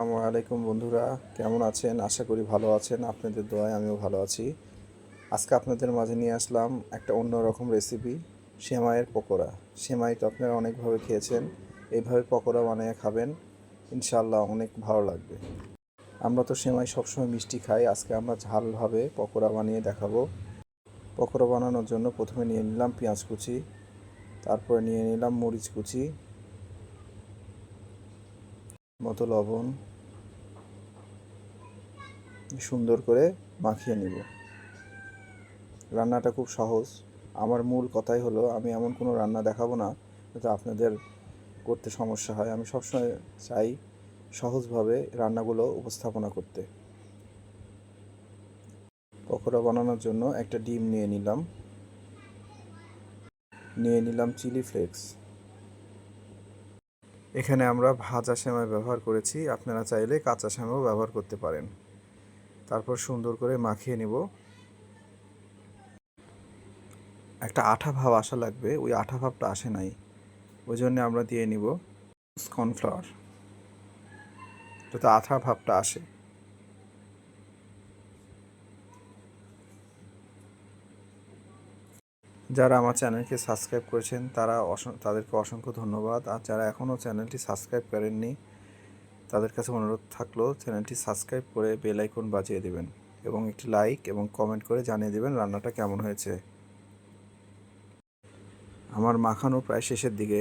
আসসালামু আলাইকুম বন্ধুরা, কেমন আছেন? আশা করি ভালো আছেন। আপনাদের দোয়ায় আমিও ভালো আছি। আজকে আপনাদের মাঝে নিয়ে আসলাম একটা অন্যরকম রেসিপি সেমাইয়ের পকোড়া। সেমাই তো আপনারা অনেকভাবে খেয়েছেন। এইভাবে পকোড়া বানিয়ে খাবেন ইনশাল্লাহ অনেক ভালো লাগবে। আমরা তো সেমাই সবসময় মিষ্টি খাই। আজকে আমরা ঝালভাবে পকোড়া বানিয়ে দেখাবো। পকোড়া বানানোর জন্য প্রথমে নিয়ে নিলাম পেঁয়াজ কুচি, তারপরে নিয়ে নিলাম মরিচ কুচি মতো লবণ সুন্দর করে মাখিয়ে নিব। রান্নাটা খুব সহজ। আমার মূল কথাই হলো, আমি এমন কোনো রান্না দেখাবো না যাতে আপনাদের করতে সমস্যা হয়। আমি সবসময় চাই সহজভাবে রান্নাগুলো উপস্থাপনা করতে। পকোড়া বানানোর জন্য একটা ডিম নিয়ে নিলাম। নিয়ে নিলাম চিলি ফ্লেক্স। এখানে আমরা ভাজা সেমাই ব্যবহার করেছি। আপনারা চাইলে কাঁচা সেমাইও ব্যবহার করতে পারেন। তারপর সুন্দর করে মাখিয়ে নিব। একটা আঠা ভাব আসা লাগবে, ওই আঠা ভাবটা আসে নাই। ওই জন্য আমরা দিয়ে নিব কর্নফ্লাওয়ার যাতে আঠা ভাবটা আসে। যারা আমার চ্যানেলকে সাবস্ক্রাইব করেছেন, তারা তাদেরকে অসংখ্য ধন্যবাদ। আর যারা এখনও চ্যানেলটি সাবস্ক্রাইব করেননি, তাদের কাছে অনুরোধ থাকল চ্যানেলটি সাবস্ক্রাইব করে বেল আইকন বাজিয়ে দেবেন এবং একটি লাইক এবং কমেন্ট করে জানিয়ে দেবেন রান্নাটা কেমন হয়েছে। আমার মাখানো প্রায় শেষের দিকে।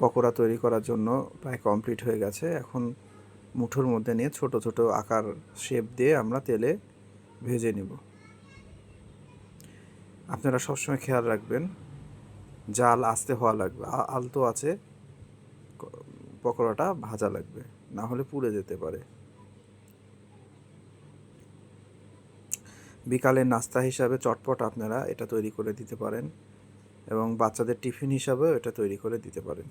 পকোড়া তৈরি করার জন্য প্রায় কমপ্লিট হয়ে গেছে। এখন মুঠোর মধ্যে নিয়ে ছোট ছোট আকার শেপ দিয়ে আমরা তেলে ভেজে নিব। আপনারা সবসময় খেয়াল রাখবেন, জাল আস্তে হওয়া লাগবে আলতো আছে পকোড়াটা ভাজা লাগবে, না হলে পুড়ে যেতে পারে। বিকালের নাস্তা হিসাবে চটপট আপনারা এটা তৈরি করে দিতে পারেন এবং বাচ্চাদের টিফিন হিসাবেও এটা তৈরি করে দিতে পারেন।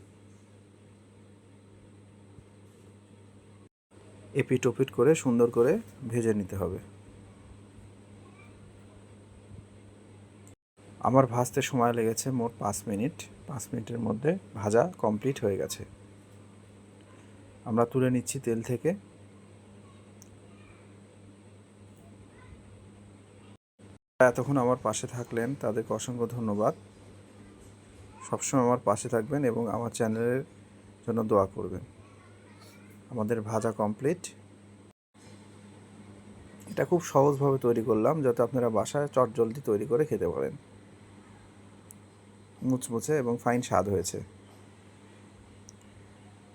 এপিট ওপিট করে সুন্দর করে ভেজে নিতে হবে। আমার ভাজতে সময় লেগেছে মোট পাঁচ মিনিট। পাঁচ মিনিটের মধ্যে ভাজা কমপ্লিট হয়ে গেছে। আমরা তুলে নিচ্ছি তেল থেকে। এতক্ষণ আমার পাশে থাকলেন, তাদেরকে অসংখ্য ধন্যবাদ। সবসময় আমার পাশে থাকবেন এবং আমার চ্যানেলের জন্য দোয়া করবেন। আমাদের ভাজা কমপ্লিট। এটা খুব সহজভাবে তৈরি করলাম, যাতে আপনারা বাসায় চট জলদি তৈরি করে খেতে পারেন। মুচমুচে এবং ফাইন স্বাদ হয়েছে।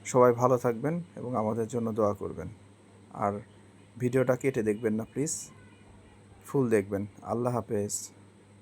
সবাই ভালো থাকবেন এবং আমাদের জন্য দোয়া করবেন। আর ভিডিওটা কেটে দেখবেন না, প্লিজ। ফুল দেখবেন। আল্লাহ হাফেজ।